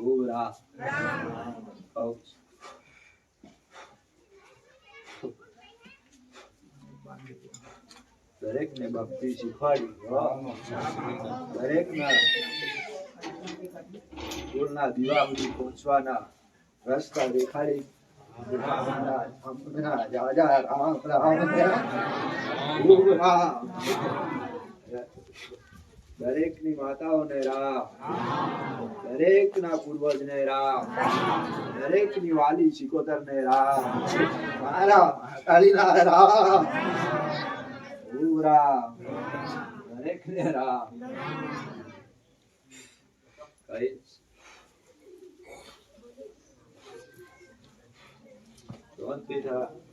Ooh, da. Coach. ને ભક્તિ શીખવાડી દરેક ના દીવા સુધી પહોંચવાના રસ્તા દેખાડી. દરેકની માતાઓને રામ દરેક ના પૂર્વજ ને રામ. દરેકની વાલી શિકોતર ને રામ મારા કાળીના રામ. રામ. દરેક ને રામ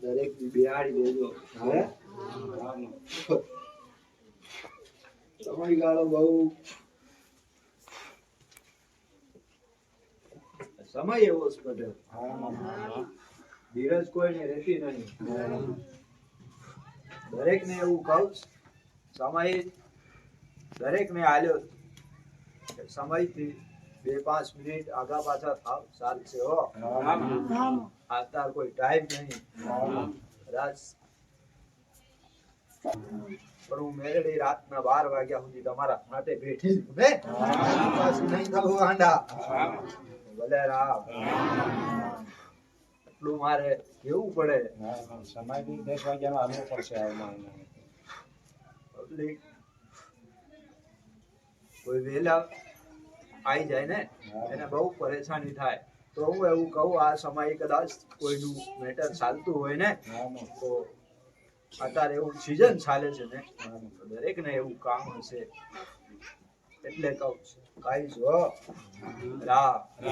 દરેક બિહાડી દેજો સમયગાળો બહુ. સમય એવો છે ધીરજ ધીરજ કોઈને રહેતી નહીં દરેક ને એવું કહું સમય દરેક ને આલ્યો સમયથી બે પાંચ મિનિટ આગા પાછા થાવ ચાલશે હો. આવતા કોઈ ટાઈમ નહીં. રાજ. પણ હું મેળડી રાતના બાર વાગ્યા સુધી તમારા માટે બેઠી છું ને નહીં થવું આંડા ભલે રામ. એટલું મારે કેવું પડે? સમય બી દસ વાગ્યાનો આવવું પડશે પબ્લિક કોઈ વહેલા આવી જાય ને એને બહુ પરેશાની થાય. તો હું એવું કહું આ સમયે કદાચ કોઈનું મેટર ચાલતું હોય ને તો અત્યારે એવું સિઝન ચાલે છે ને દરેક ને એવું કામ હશે. એટલે કહું છું. કાઈ જો. રામ.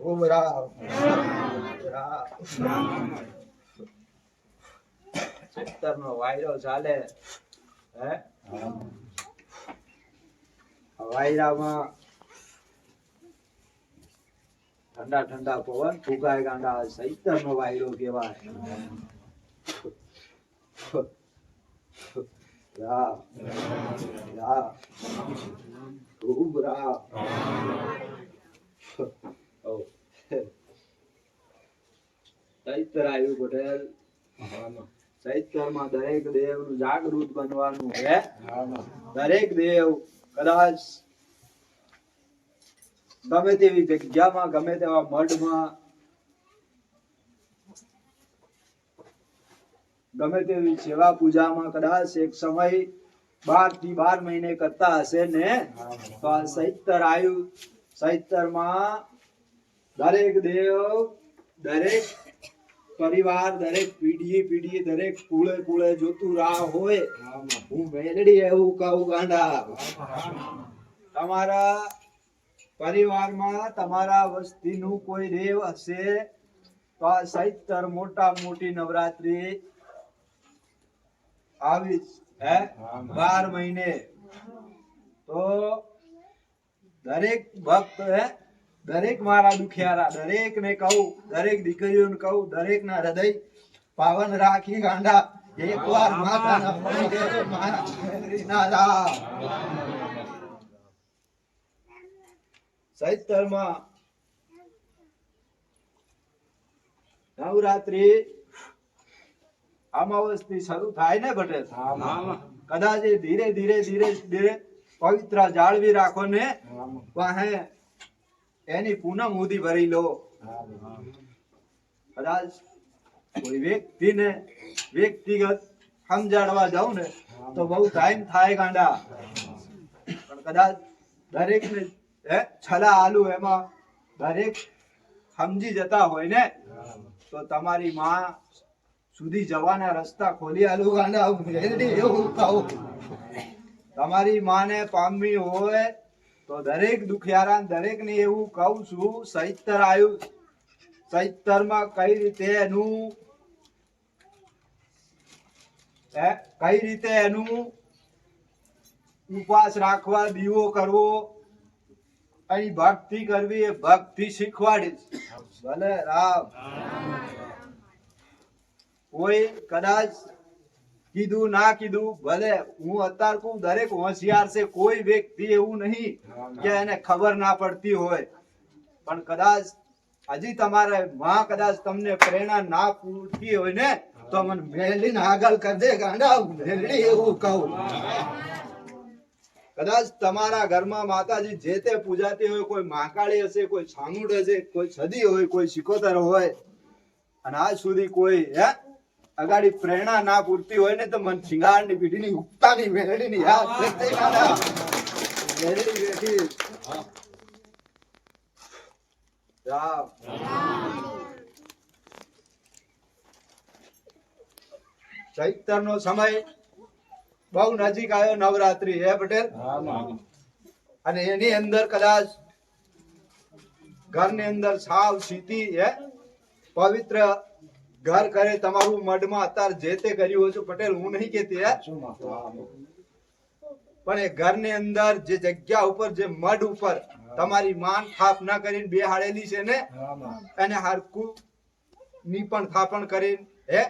ઓમ રામ. રામ નો વાયરો ચાલે. હે? વાયરામાં ઠંડા ઠંડા પવન ફૂંકાય ગાંડા સૈતર નો વાયરો કહેવાય. રામ રામ ખૂબ રામ. ચૈત્ર આવ્યું પટેલ. ચૈત્રમાં દરેક દેવનું જાગૃત બનવાનું હે દરેક દેવ કદાચ ગમે તેવી જગ્યામાં ગમે તેવા મઢમાં ગમે તેવી સેવા પૂજામાં કદાચ એક સમય બારથી બાર મહિને કરતા હશે ને, તો આ સહિતર આયુ સૈતરમાં દરેક દેવ, દરેક પરિવાર, દરેક પીઢી પીઢી, દરેક કુળે કુળે જોતું રાહ હોય. હું મેલડી એવું કહું, ગાંડા. તમારા પરિવારમાં તમારા વસ્તીનું કોઈ દેવ હશે, તો આ સહિતર મોટા મોટી નવરાત્રી હે? બાર મહિને. તો દરેક ભક્ત હે? દરેક મારા દુખિયારા દરેક ને કહું દરેક દીકરીઓને કહું દરેક ના હૃદય પાવન રાખી ગાંડા. એકવાર માતાના પગે મારા મેલડીના રામ ચૈતરમાં નવરાત્રી અમાવસથી શરૂ થાય ને બટેલ કદાચ ધીરે ધીરે ધીરે ધીરે પવિત્ર જાળવી રાખો ને વાહે એની પૂનમ ઉધી ભરી લો. કદાચ કોઈ વ્યક્તિને વ્યક્તિગત સમજાડવા જાઉં ને તો બહુ ટાઈમ થાય ગાંડા. પણ કદાચ દરેક ને હે છલા આલુ એમાં દરેક સમજી જતા હોય ને તો તમારી માં સુધી જવાના રસ્તા ખોલી આલુ ગાંડા હું એવું કહું તમારી માને પામવી હોય તો દરેક દુખિયારા દરેક ને એવું કહું છું ચૈતર આવ્યું ચૈતરમાં કઈ રીતે એનું કઈ રીતે એનું ઉપવાસ રાખવા, દીવો કરવો અહીં ભક્તિ કરવી એ ભક્તિ શીખવાડીશ. ભલે રામ. કોઈ કદાચ કીધું ના કીધું ભલે હું અત્યાર કહું દરેક હોશિયાર છે કોઈ વ્યક્તિ એવું નહીં કે એને ખબર ના પડતી હોય. પણ કદાચ હજી તમારે માં કદાચ તમને પ્રેરણા ના પૂરતી હોય ને તો મને મેલીને આગળ કરજે ગાંડા મેલી એવું કહું. કદાચ તમારા ઘરમાં માતાજી જે તે પૂજાતી હોય કોઈ મહાકાળી હશે કોઈ છાંગુડ હશે કોઈ છદી હોય કોઈ શિકોતર હોય અને આજ સુધી કોઈ હે અગાડી પ્રેરણા ના પૂરતી હોય ને તો મન શિંગારની પીઢીની ઉગતાની મેળડીની યાદ કરતે ગાંડા. મેલડી બેઠી રામ ચૈતરનો સમય બહુ નજીક આવ્યો નવરાત્રી હે પટેલ? અને એની અંદર કદાચ ઘરની અંદર સાવ સીધી હે? પવિત્ર ઘર કરે તમારું મઢમાં અત્યારે જે તે કર્યું હોય છે પટેલ હું નહીં માં. પણ એ ઘરની અંદર જે જગ્યા ઉપર જે મઢ ઉપર તમારી માન સ્થાપના કરીને બેહાડેલી છે ને એને હારકું ની પણ થાપણ કરીને હે?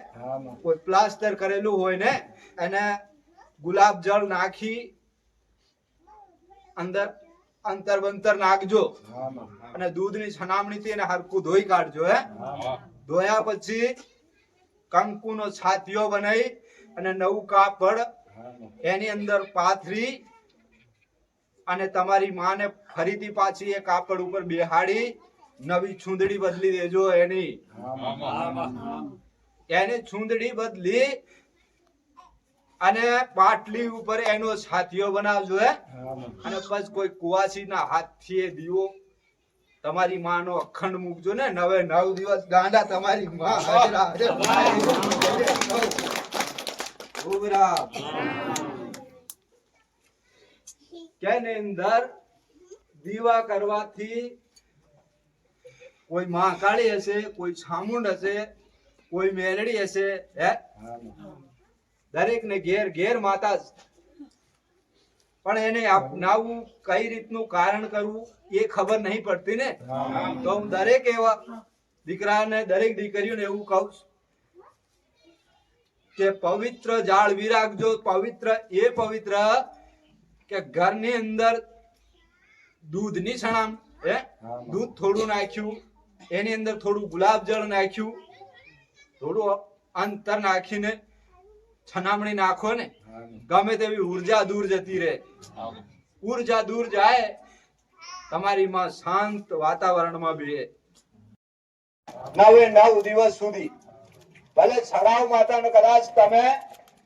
કોઈ પ્લાસ્ટર કરેલું હોય ને એને ગુલાબ જળ નાખી અંદર અંતર બંતર નાખજો. અને દૂધની છનામણી થી એને હરકું ધોઈ કાઢજો હે? ધોયા પછી કંકુનો છાતીઓ બનાવી અને નવું કાપડ એની અંદર પાથરી અને તમારી માને ફરીથી પાછી એ કાપડ ઉપર બેહાડી નવી છૂંદડી બદલી દેજો એની. એની છૂંદડી બદલી અને પાટલી ઉપર એનો છાતીઓ બનાવજો હા. અને પછી કોઈ કુવાસીના હાથથી એ દીવો તમારી માનો અખંડ મૂકજો ને નવે નવ દિવસ ગાંડા તમારી માં હાજરા હાજર. ખૂબ રામ. કે એની અંદર દીવા કરવાથી કોઈ મહાકાળી હશે કોઈ છામુંડ હશે કોઈ મેલડી હશે હે દરેક ને ઘેર ઘેર માતા. પણ એને અપનાવવું, કઈ રીતનું કારણ કરવું, એ ખબર નહીં પડતી ને. તો હું દરેક એવા દીકરાને, દરેક દીકરીઓને એવું કહું કે પવિત્ર જાળવી રાખજો પવિત્ર, એ પવિત્ર કે ઘરની અંદર દૂધની સણામ હે? દૂધ થોડું નાખ્યું, એની અંદર થોડું ગુલાબ જળ નાખ્યું, થોડું અંતર નાખીને છનામણી નાખો ને. ગમે તેવી ઊર્જા દૂર જતી રહે. ઊર્જા દૂર જાય તમારી માં શાંત વાતાવરણમાં બે નવે નવ દિવસ સુધી. ભલે છડાવ માતાને કદાચ તમે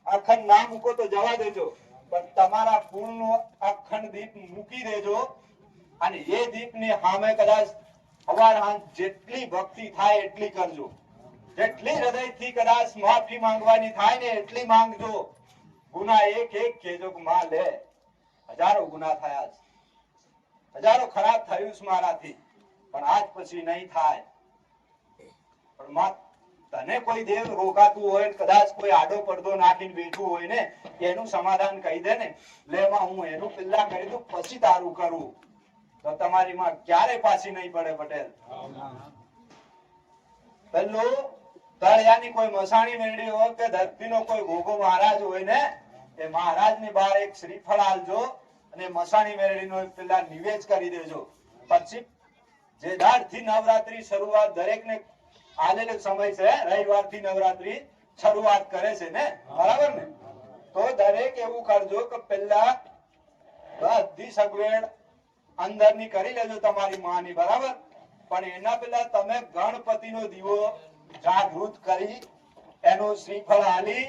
અખંડ ના મૂકો તો જવા દેજો. પણ તમારા કુળનો અખંડ દીપ મૂકી દેજો. અને એ દીપની સામે કદાચ અવાર જેટલી ભક્તિ થાય એટલી કરજો. જેટલી હૃદયથી કદાચ માફી માંગવાની થાય ને એટલી માંગજો. ગુના એક એક કેજો માં લે હજારો ગુના થયા છે. હજારો ખરાબ થયું છે મારાથી. પણ આજ પછી નહીં થાય. પણ માં તને કોઈ દેવ રોકાતું હોય કદાચ કોઈ આડો પડદો નાખીને બેઠું હોય ને એનું સમાધાન કહી દે ને. લે માં હું એનું પિલ્લા કરી દઉં પછી તારું કરું. તો તમારી માં ક્યારે પાછી નહીં પડે પટેલ? પેલું તળિયાની કોઈ મસાણી મેળવી હોય કે ધરતીનો કોઈ ભોગો મહારાજ હોય ને, એ મહારાજની બહાર એક શ્રીફળ આલજો અને મસાણી મેળવીનો પેલા નિવેદ કરી દેજો. પછી જે દાડથી નવરાત્રી શરૂઆત દરેકને આલેલો સમય છે, રવિવારથી નવરાત્રી શરૂઆત કરે છે ને? બરાબર ને? તો દરેક એવું કરજો કે પેલા બધી સગવડ અંદરની કરી લેજો તમારી માની, બરાબર? પણ એના પેલા તમે ગણપતિનો દીવો જાગૃત કરી એનું શ્રીફળ આલી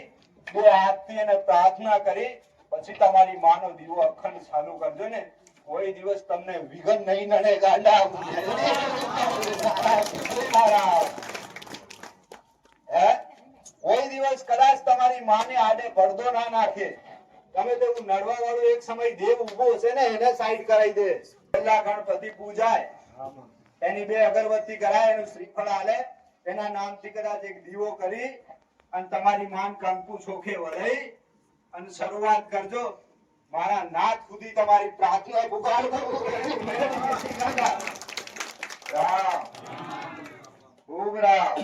બે હાથથી એને પ્રાર્થના કરી પછી તમારી માનો દીવો અખંડ ચાલુ કરજો ને. કોઈ દિવસ તમને વિઘન નહીં નડે ગાંડા હે? કોઈ દિવસ કદાચ તમારી માને આડે પડદો ના નાખે. તમે તેવું નડવા વાળો એક સમય દેવ ઊભો હશે ને એને સાઈડ કરાવી દે. પહેલા ગણપતિ પૂજાય. એની બે અગરબત્તી કરાય એનું શ્રીફળ આલે. એના નામથી કદાચ એક દીવો કરી અને તમારી માન કંકુ ચોખે વળાઈ અને શરૂઆત કરજો. મારા નાથ સુધી તમારી પ્રાર્થના પુકારજો રામ. ખૂબ રામ.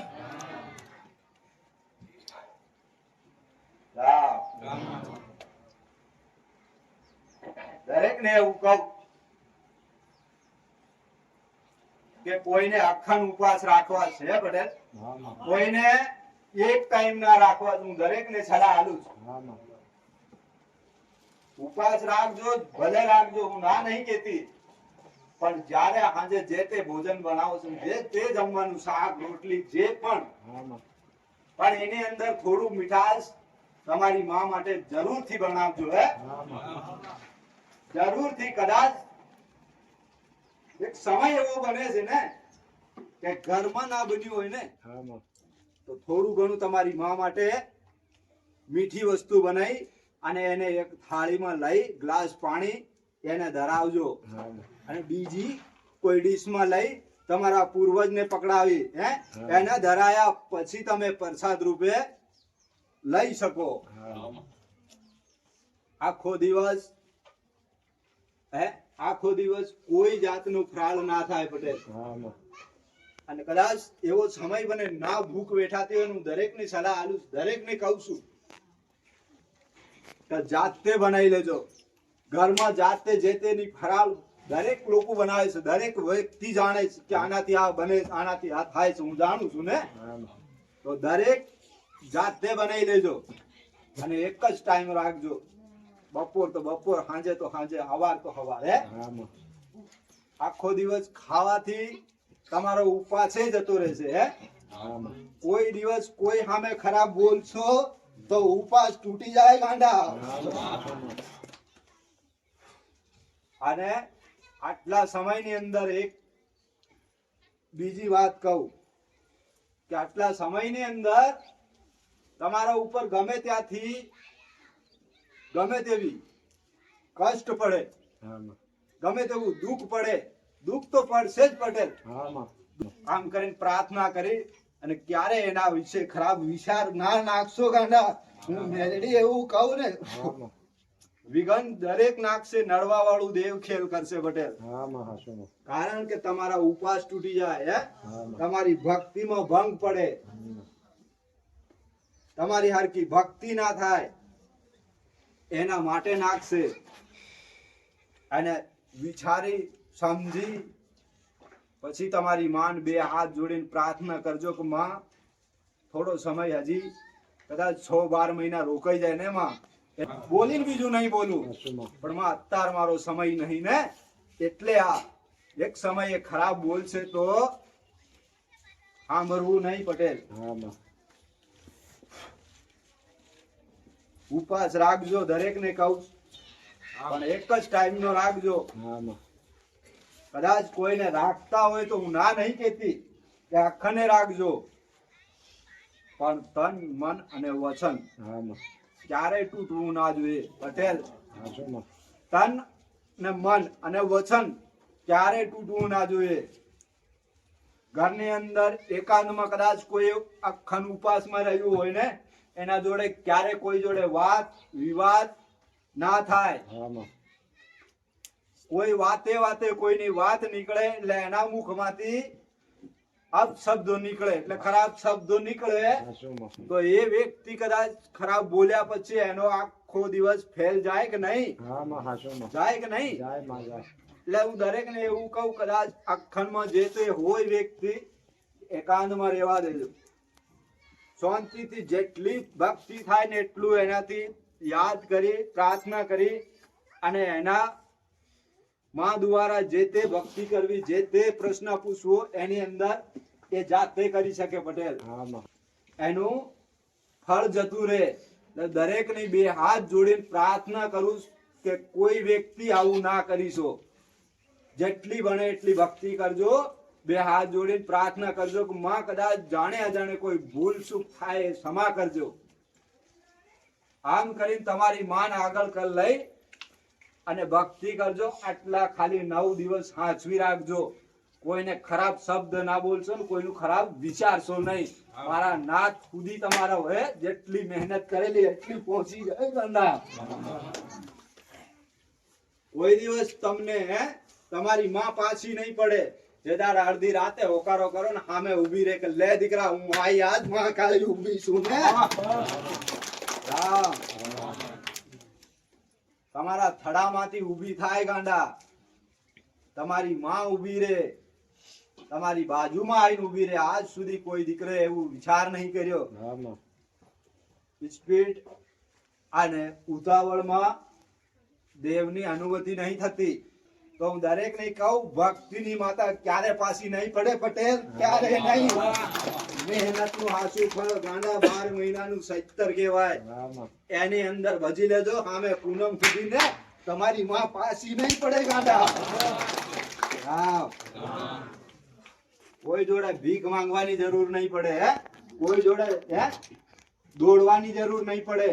દરેક ને એવું કહું કે કોઈને અખંડ ઉપવાસ રાખવા છે પટેલ? કોઈને એક ટાઈમ ના રાખવા હું દરેક ને સલાહ આલું છું. ઉપવાસ રાખજો ભલે રાખજો. હું ના નહીં કેતી પણ જ્યારે સાંજે જે તે ભોજન બનાવો છો જે તે જમવાનું શાક રોટલી જે પણ. પણ એની અંદર થોડું મીઠાશ તમારી માં માટે જરૂરથી બનાવજો હે. જરૂરથી કદાચ એક સમય એવો બને છે ને કે ઘરમાં ના બન્યું હોય ને તો થોડું ઘણું તમારી માં માટે મીઠી વસ્તુ બનાવી અને એને એક થાળીમાં લઈ ગ્લાસ પાણી એને ધરાવજો. અને બીજી કોઈ ડીશમાં લઈ તમારા પૂર્વજને પકડાવી હે? એને ધરાયા પછી તમે પ્રસાદ રૂપે લઈ શકો. આખો દિવસ હે? આખો દિવસ કોઈ જાતનું ફ્રાળ ના થાય પટેલ. અને કદાચ એવો સમય બને ના ભૂખ વેઠાતી હોય હું દરેકની સલાહ આલું દરેક દરેકને કહું છું કે જાતે બનાવી લેજો. ઘરમાં જાતે જે તેની ફરાળ દરેક લોકો બનાવે છે દરેક વ્યક્તિ જાણે છે કે આનાથી આ બને આનાથી આ થાય છે હું જાણું છું ને? તો દરેક જાતે બનાવી લેજો. અને એક જ ટાઈમ રાખજો. બપોર તો બપોર સાંજે તો સાંજે હવાર તો હવાર હે? આખો દિવસ ખાવાથી તમારો ઉપાસે જતો રહેશે હે? કોઈ દિવસ કોઈ સામે ખરાબ બોલશો તો ઉપાસ તૂટી જાય ગાંડા. અને આટલા સમયની અંદર એક બીજી વાત કહું કે આટલા સમયની અંદર તમારા ઉપર ગમે ત્યાંથી ગમે તેવી કષ્ટ પડે ગમે તેવું દુઃખ પડે દુઃખ તો પડશે જ પટેલ. આમ કરીને પ્રાર્થના કરી અને ક્યારે એના વિશે ખરાબ વિચાર ના નાખશો ગાંડા હું મેલડી એવું કહું ને. વિઘન દરેક નાખશે નડવા વાળું દેવ ખેલ કરશે પટેલ. કારણ કે તમારા ઉપવાસ તૂટી જાય હે? તમારી ભક્તિમાં ભંગ પડે. તમારી હરકી ભક્તિ ના થાય. એના માટે નાખશે. અને વિચારી, સમજી, પછી તમારી માન બે હાથ જોડીને પ્રાર્થના કરજો કે, માં, થોડો સમય હજી, કદાચ છ બાર મહિના રોકાઈ જાય ને, માં? બોલીને બીજું નહીં બોલું. પણ માં, અત્યાર મારો સમય નહીં ને? એટલે આ એક સમય ખરાબ બોલશે તો સાંભળવું નહીં પટેલ. ઉપવાસ રાખજો દરેક ને કહું પણ એક જ ટાઈમ નો રાખજો કદાચ કોઈને રાખતા હોય તો હું ના નહીં કેતી કે આખને રાખજો. પણ તન મન અને વચન ક્યારેય તૂટવું ના જોઈએ. પટેલ તન ને મન અને વચન ક્યારે તૂટવું ના જોઈએ. ઘરની અંદર એકાંતમાં કદાચ કોઈ અખંડ ઉપવાસમાં રહ્યું હોય ને એના જોડે ક્યારે કોઈ જોડે વાત વિવાદ ના થાય. કોઈ વાતે વાતે કોઈની વાત નીકળે એટલે એના મુખમાંથી શબ્દો નીકળે. એટલે ખરાબ શબ્દો નીકળે તો એ વ્યક્તિ કદાચ ખરાબ બોલ્યા પછી એનો આખો દિવસ ફેલ જાય કે નહીં? જાય કે નહીં? એટલે હું દરેક ને એવું કહું કદાચ અખંડમાં જે તે હોય વ્યક્તિ એકાંતમાં રહેવા દેજો. શાંતિથી જેટલી ભક્તિ થાય ને એટલું એનાથી યાદ કરી પ્રાર્થના કરી અને એના માં દ્વારા જે તે ભક્તિ કરવી જે તે પ્રશ્ન પૂછવો એની અંદર એ જાતે કરી શકે પટેલ. એનું ફળ જતું રહે. દરેક દરેકની બે હાથ જોડીને પ્રાર્થના કરું કે કોઈ વ્યક્તિ આવું ના કરીશો જેટલી બને એટલી ભક્તિ કરજો. બે હાથ જોડીને પ્રાર્થના કરજો કે માં કદાચ જાણે અજાણે કોઈ ભૂલ સુખ થાય ક્ષમા કરજો. આમ કરીને તમારી માન આગળ કર લઈ અને ભક્તિ કરજો. આટલા ખાલી નવ દિવસ સાચવી રાખજો. કોઈને ખરાબ શબ્દ ના બોલશો ને કોઈનું ખરાબ વિચારશો નહીં. મારા નાથ સુધી તમારા હોય જેટલી મહેનત કરેલી એટલી પહોંચી જાય કોઈ દિવસ તમને તમારી માં પાછી નહીં પડે. જે દાડ અડધી રાતે હોકારો કરો ને સામે ઊભી રે કે લે દીકરા હું આઈ આજમાં કાલે ઊભી છું ને. રામ. તમારા થડામાંથી ઊભી થાય ગાંડા. તમારી માં ઊભી રે. તમારી બાજુમાં આવીને ઊભી રે. આજ સુધી કોઈ દીકરે એવું વિચાર નહીં કર્યો. સ્પીડ અને ઉતાવળમાં દેવની અનુમતિ નહીં થતી. તો હું દરેક ને કહું ભક્તિની માતા ક્યારે પાછી નહીં પડે પટેલ? ક્યારે નહીં? મહેનતનું હાસુ ફળ ગાંડા બાર મહિનાનું સત્તર કહેવાય. એની અંદર ભજી લેજો સામે પૂનમ સુધી ને તમારી માં પાછી નહીં પડે ગાંડા. હા કોઈ જોડે ભીખ માંગવાની જરૂર નહીં પડે હે? કોઈ જોડે હે? દોડવાની જરૂર નહીં પડે.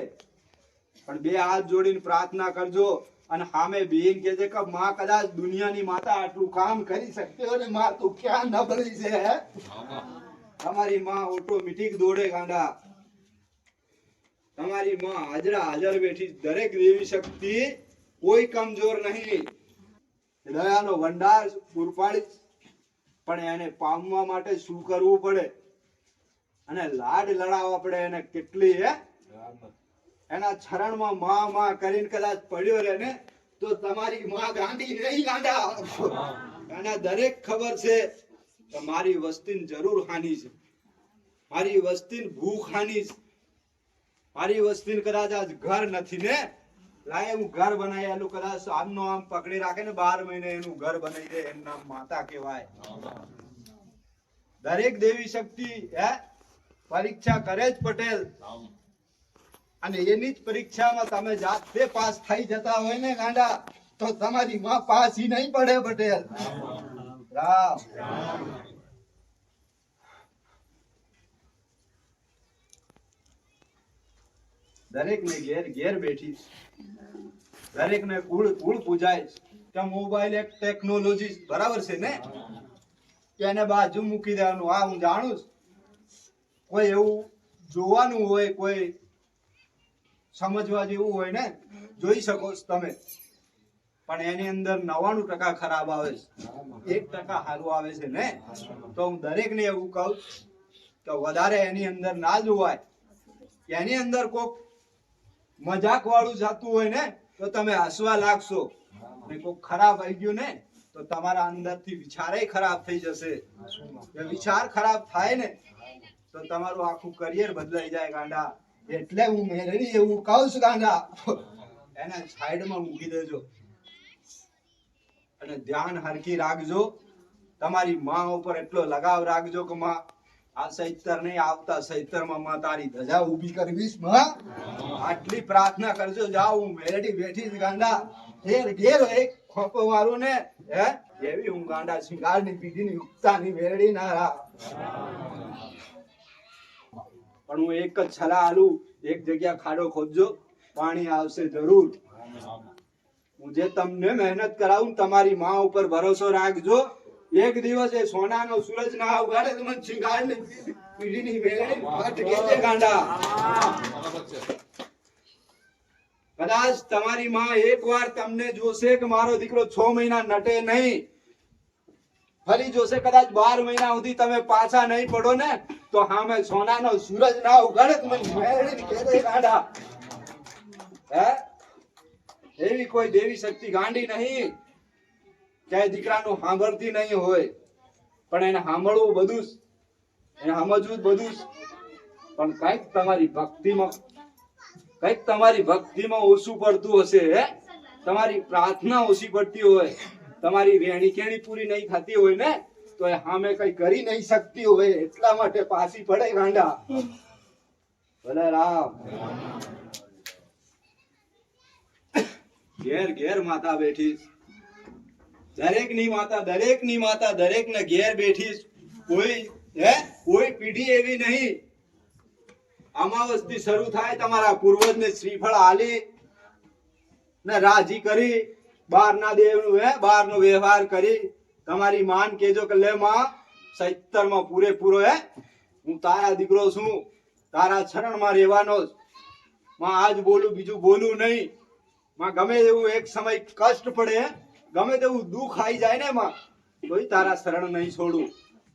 પણ બે હાથ જોડીને પ્રાર્થના કરજો. અને સામે બેન કે છે કે માં કદાચ દુનિયાની માતા આટલું કામ કરી શકતી હોય ને માં તું ક્યાં નબળી છે તમારી માં ઓટોમેટિક દોડે ગાંડા. તમારી માં હાજરા હાજર બેઠી દરેક દેવી શક્તિ કોઈ કમજોર નહીં. દયાનો ભંડાર પૂરપાડી પણ એને પામવા માટે શું કરવું પડે? અને લાડ લડાવવા પડે એને કેટલી, હે? એના ચરણમાં માં માં કરીને કદાચ પડ્યો રહે ને, તો તમારી માં ગાંડી નહીં ગાંડા અને દરેક ખબર છે મારી વસ્તીને જરૂર હાની છે. મારી વસ્તીને ભૂખ હાની છે. મારી વસ્તીને કદાચ આજ ઘર નથી ને, લાય હું ઘર બનાવી આલું કદાચ આમનો આમ પકડી રાખે ને બાર મહિને એનું ઘર બનાવી દે એનું નામ માતા કહેવાય. દરેક દેવી શક્તિ હે, પરીક્ષા કરે જ પટેલ. અને એની જ પરીક્ષામાં તમે જાતે પાસ થઈ જતા હોય ને ગાંડા, તો તમારી માં પાસી નહીં પડે પટેલ. રામ. દરેક ને ઘેર ઘેર બેઠી. દરેક ને કુળ કુળ પૂજાય. કે મોબાઈલ એક ટેકનોલોજી બરાબર છે ને? એને બાજુ મૂકી દેવાનું. આ હું જાણું. કોઈ એવું જોવાનું હોય કોઈ સમજવા જેવું હોય ને જોઈ શકો છો તમે. પણ એની અંદર નવાણું ટકા ખરાબ આવે છે. એક ટકા સારું આવે છે ને? તો હું દરેક ને એવું કહું કે વધારે એની અંદર ના જોવાય. એની અંદર કોક મજાક વાળું જાતું હોય ને તો તમે હસવા લાગશો. ને કોક ખરાબ આવી ગયું ને તો તમારા અંદરથી વિચારે ખરાબ થઈ જશે. વિચાર ખરાબ થાય ને તો તમારું આખું કરિયર બદલાઈ જાય ગાંડા. એટલે હું મેળવી એવું કહું છું ગાંડા એના સાઈડમાં મૂકી દેજો અને ધ્યાન હરખી રાખજો. તમારી માં ઉપર એટલો લગાવ રાખજો કે માં, આ સૈતર નહીં, આવતા સૈતરમાં માં તારી ધજા ઊભી કરવીશ, માં. આટલી પ્રાર્થના કરજો. જાઓ, હું મેરડી બેઠી ગાંડા ઘેર ઘેર એક ખોપો મારું ને, હે? એવી હું ગાંડા શિંગારની પીઢીની ઉગતાની મેરડી ના રાખ પણ હું એક જ છલા આલું, એક જગ્યા ખાડો ખોદજો, પાણી આવશે જરૂર. હું જે તમને મહેનત કરાવું તમારી માં ઉપર ભરોસો રાખજો. એક દિવસ એ સોનાનો સૂરજ ના ઉગાડે, તો મને ગાંડા. કદાચ તમારી માં એકવાર તમને જોશે કે મારો દીકરો છ મહિના નટે નહીં. ફરી જોશે કદાચ બાર મહિના સુધી તમે પાછા નહીં પડો ને, તો સામે સોનાનો સૂરજ ના ઉગાડે એવી કોઈ દેવી શક્તિ ગાંડી નહીં. કે દીકરાનું સાંભળતી નહીં હોય. પણ એને સાંભળવું બધું એને સમજવું બધું પણ કંઈક તમારી ભક્તિમાં, કંઈક તમારી ભક્તિમાં ઓછું પડતું હશે, હે? તમારી પ્રાર્થના ઓછી પડતી હોય. તમારી વેણી કેણી પૂરી નહીં થતી હોય ને, તો એ સામે કઈ કરી નહીં શકતી હોય, એટલા માટે પાછી પડે ગાંડા. ભલે રામ. ઘેર ઘેર માતા બેઠી દરેકની માતા દરેકની માતા દરેક ને ઘેર બેઠી કોઈ, હે, કોઈ પીઢી એવી નહીં. અમાવસ્તી શરૂ થાય, તમારા પૂર્વજ ને શ્રીફળ આલી ને રાજી કરી. બાર ના દેવનું હે? બાર નો વ્યવહાર કરી તમારી માન કેજો કે લે માં સત્તરમાં પૂરેપૂરો, હે? હું તારા દીકરો છું, તારા શરણમાં રહેવાનો. માં આજ બોલું, બીજું બોલું નહીં. માં ગમે તેવું એક સમય કષ્ટ પડે, ગમે તેવું દુઃખ આવી જાય ને માં, તોય તારા શરણ નહીં છોડું.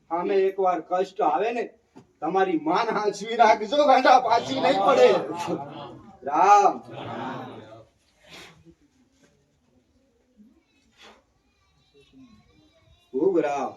સામે એકવાર કષ્ટ આવે ને, તમારી માન હાંચવી રાખજો, ગાંડા પાછી નહીં પડે. રામ. ખૂબ રામ